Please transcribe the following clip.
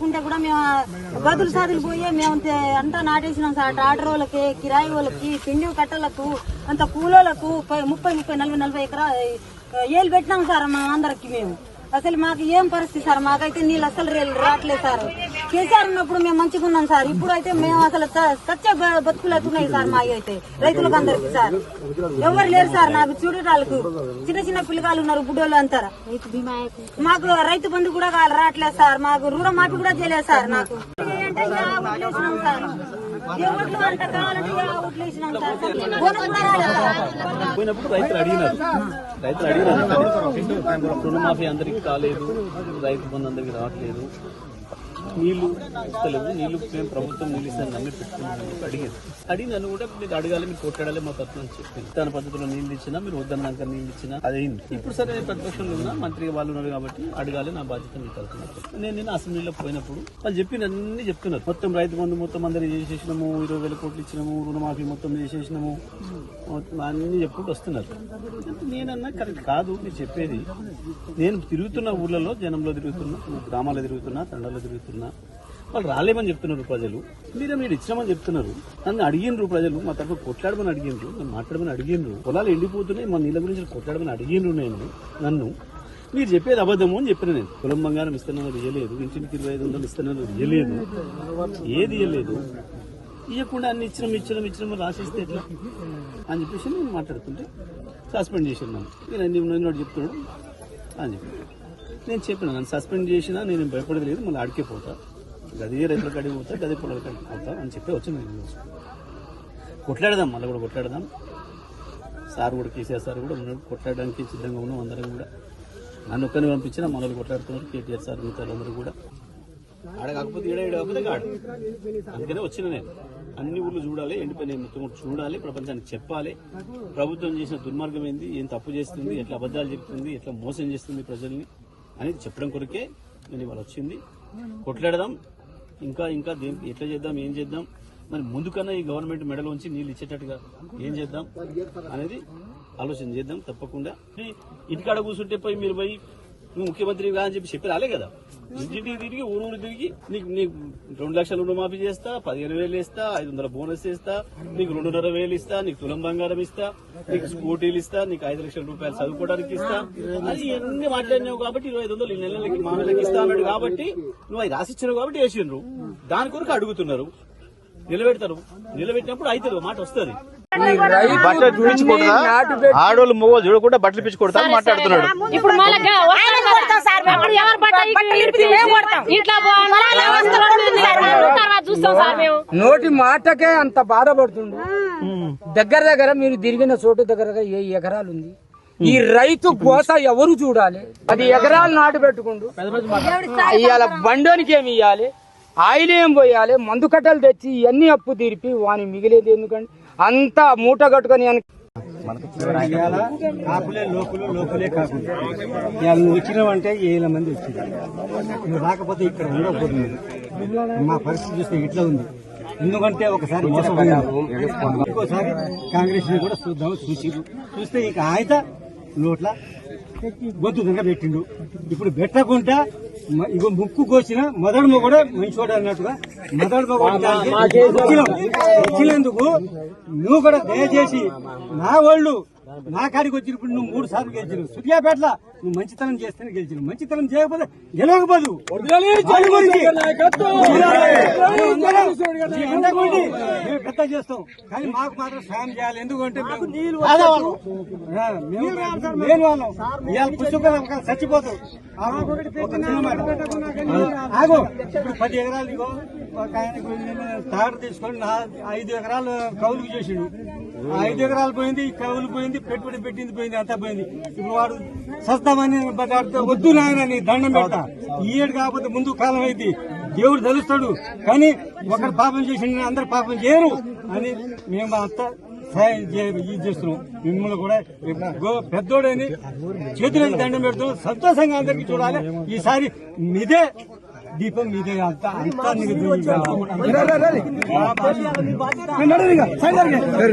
లేకుంటే కూడా మేము బదులు సాదులు పోయి మేము అంతా నాటేసినాం సార్. ట్రాక్టర్ వాళ్ళకి కిరాయి వాళ్ళకి పిండి కట్టలకు అంత కూలోళ్ళకు ముప్పై ముప్పై నలభై నలభై ఎకరా ఏళ్ళు పెట్టినాం సార్ మా అందరికి మేము. అసలు మాకు ఏం పరిస్థితి సార్? మాకైతే నీళ్ళు అసలు రే- రావట్లేదు సార్. కేసీఆర్ ఉన్నప్పుడు మేము మంచిగా ఉన్నాం సార్. ఇప్పుడు అయితే మేము అసలు సత్య చచ్చే బతుకులు అవుతున్నాయి సార్ మా అయితే రైతులకు అందరికి సార్. ఎవరు లేరు సార్ నాకు చూడటాలకు. చిన్న చిన్న పిల్లగాలు ఉన్నారు బుడ్డోళ్ళు అంటారా మాకు రైతు బంధు కూడా రావట్లేదు సార్. మాకు రుణ మాఫీ కూడా చేయలేదు సార్ నాకు అంటే సార్. పోయినప్పుడు రైతులు అడిగినారు. రైతులు అడిగినారు. రుణమాఫీ అందరికి కాలేదు. రైతు బంధు అందరికి రావట్లేదు. నీళ్ళు ఇస్తలేవు నీళ్ళు మేము ప్రభుత్వం నీళ్ళు ఇస్తాను నమ్మి పెట్టుకున్నాను అడిగేది అడిగి నన్ను కూడా మీరు అడగాలి మీరు కొట్టాడాలి మా తరఫున అని చెప్పింది తన పద్ధతిలో నీళ్ళు ఇచ్చినా మీరు వద్దన్నాక నీళ్ళు ఇచ్చినా అదైంది ఇప్పుడు సరే నేను ప్రతిపక్షంలో ఉన్నా మంత్రి వాళ్ళు ఉన్నారు కాబట్టి అడగాలి నా బాధ్యత మీకు తరఫున నేను నిన్న అసెంబ్లీలో పోయినప్పుడు వాళ్ళు చెప్పిన అన్ని చెప్తున్నారు. మొత్తం రైతు బంధు మొత్తం అందరికి చేసేసినాము ఇరవై వేల కోట్లు ఇచ్చినాము రుణమాఫీ మొత్తం చేసేసినాము అన్ని చెప్పుకుంటూ వస్తున్నారు. నేనన్నా కరెక్ట్ కాదు మీరు చెప్పేది. నేను తిరుగుతున్న ఊర్లలో జనంలో తిరుగుతున్నా గ్రామాల్లో తిరుగుతున్నా తండలో తిరుగుతున్నా వాళ్ళు రాలేమని చెప్తున్నారు ప్రజలు. మీరే మీరు ఇచ్చామని చెప్తున్నారు. నన్ను అడిగినరు ప్రజలు మా తరఫు కొట్లాడమని అడిగినరు నన్ను మాట్లాడమని అడిగినరు పొలాలు ఎండిపోతున్నాయి మా నీళ్ళ గురించి కొట్లాడమని అడిగినరు నేను నన్ను. మీరు చెప్పేది అబద్ధము అని చెప్పిన నేను. కులం బంగారం ఇస్తున్నారు ఇయ్యలేదు. ఇంటికి ఇరవై ఐదు వందలు ఇస్తున్నారు ఇయ్యలేదు. ఏది ఇయ్యలేదు? ఇవ్వకుండా అన్ని ఇచ్చిన ఇచ్చినాం ఇచ్చినాం రాసిస్తే ఎట్లా? అని చెప్పేసి నేను మాట్లాడుతుంటే సస్పెండ్ చేసాను నన్ను. నేను అన్ని చెప్తున్నాడు అని చెప్పి. నేను చెప్పిన నన్ను సస్పెండ్ చేసినా నేను భయపడలేదు లేదు మళ్ళీ అడికే పోతా. గది రైతులకు కాడికి పోతా గది పొలాలకు అడిగి పోతా అని చెప్పి వచ్చి నేను కొట్లాడదాం మళ్ళీ కూడా కొట్లాడదాం. సార్ కూడా కేసీఆర్ సార్ కూడా ఉన్నాడు. కొట్లాడడానికి సిద్ధంగా ఉన్నాం అందరం కూడా. నన్ను ఒక్కరిని పంపించిన మనల్ని కొట్లాడుతున్నారు కేటీఆర్ సార్ మిగతా అందరూ కూడా. ఆడ కాకపోతే ఈడ ఈడ అందుకనే వచ్చిన నేను. అన్ని ఊర్లు చూడాలి ఎండిపోయిన మొత్తం కూడా చూడాలి ప్రపంచానికి చెప్పాలి. ప్రభుత్వం చేసిన దుర్మార్గం ఏంది ఏం తప్పు చేస్తుంది ఎట్లా అబద్ధాలు చెప్తుంది ఎట్లా మోసం చేస్తుంది ప్రజల్ని. అనేది చెప్పడం కొరకే నేను ఇవాళ వచ్చింది. కొట్లాడదాం. ఇంకా ఇంకా దేనికి ఎట్లా చేద్దాం ఏం చేద్దాం? మరి ముందుకన్నా ఈ గవర్నమెంట్ మెడల్ ఉంచి నీళ్ళు ఇచ్చేటట్టుగా ఏం చేద్దాం అనేది ఆలోచన చేద్దాం తప్పకుండా. ఇంటికాడ కూర్చుంటే పోయి మీరు పోయి నువ్వు ముఖ్యమంత్రి కా అని చెప్పి చెప్పి రాలే కదా. ఇంటింటికి తిరిగి ఊరు ఊరు తిరిగి నీకు నీకు రెండు లక్షల రుణమాఫీ చేస్తా పదిహేను వేలు ఇస్తా ఐదు వందల బోనస్ ఇస్తా నీకు రెండున్నర వేలు ఇస్తా నీకు తులం బంగారం ఇస్తా నీకు స్కూటీలు ఇస్తా నీకు ఐదు లక్షల రూపాయలు చదువుకోవడానికి ఇస్తా. అది ఎన్ని మాట్లాడినావు కాబట్టి ఇరవై ఐదు వందలు ఈ నెలలకి మా నెలకి ఇస్తా అన్నాడు కాబట్టి నువ్వు అది రాసిచ్చినావు కాబట్టి వేసిండ్రు దాని కొరకు అడుగుతున్నారు. నిలబెడతారు. నిలబెట్టినప్పుడు అవుతుంది మాట వస్తుంది. బట్టలు చూపించకూడదా ఆడోళ్ళు మొగోళ్ళు చూడకుండా బట్టలు పిచ్చుకూడదా అని మాట్లాడుతున్నాడు. ఇప్పుడు నోటి మాటకే అంత బాధపడుతుండు. దగ్గర దగ్గర మీరు తిరిగిన చోటు దగ్గరగా ఏ ఎకరాలు ఉంది ఈ రైతు కోత ఎవరు చూడాలి? అది ఎకరాలు నాటు పెట్టుకుండు. ఇవాళ బండోనికి ఏమి ఇవ్వాలి ఆయిల్ ఏం పోయాలి? మందు కట్టలు తెచ్చి ఇవన్నీ అప్పు తీర్పి వాని మిగిలేది ఎందుకంటే అంతా మూట కట్టుకొని వెనక లోకులు లోకులే కాకులు నువ్వు వచ్చినావంటే ఏళ్ళ మంది వచ్చింది నువ్వు రాకపోతే ఇక్కడ ఉండకపోతుంది మా పరిస్థితి చూస్తే ఇట్లా ఉంది. ఎందుకంటే ఒకసారి ఇంకోసారి కాంగ్రెస్ని కూడా చూద్దాం చూసి చూస్తే ఇక ఆయన నోట్ల గొంతు పెట్టిండు. ఇప్పుడు పెట్టకుండా ఇగో ముక్కు కోసిన మొదడు మొగడు మంచోడు అన్నట్టుగా మొదడు మొగడు. వచ్చినందుకు నువ్వు కూడా దయచేసి నా వాళ్ళు నా కాడికి వచ్చినప్పుడు నువ్వు మూడు సార్లు గెలిచినావు. సూర్యాపేటల నువ్వు మంచితనం చేస్తేనే గెలిచినావు. మంచితనం చేయకపోతే గెలవకపోదు. మేము పెద్ద చేస్తాం కానీ మాకు మాత్రం సాయం చేయాలి ఎందుకంటే నేను వాళ్ళం ఇవాళ చచ్చిపోతాం ఆగు, ఇప్పుడు పది ఎకరాలు ఇగో తాడు తీసుకొని ఐదు ఎకరాలు కౌలుకు చేసిండు ఐదు ఎకరాలు పోయింది కవులు పోయింది పెట్టుబడి పెట్టింది పోయింది అంతా పోయింది ఇప్పుడు వాడు సస్తామని వద్దు నాయన నీ దండం పెడతా ఈ ఏడు కాకపోతే ముందు కాలం అయింది దేవుడు తెలుస్తాడు కానీ ఒకరు పాపం చేసిండు అందరు పాపం చేయరు అని మేము అంతా సహాయం ఇది చేస్తున్నాం మిమ్మల్ని కూడా పెద్దోడని చేతులకి దండం పెడుతున్నాం సంతోషంగా అందరికి చూడాలి ఈసారి మీదే దీపం మీదే అంత అంతా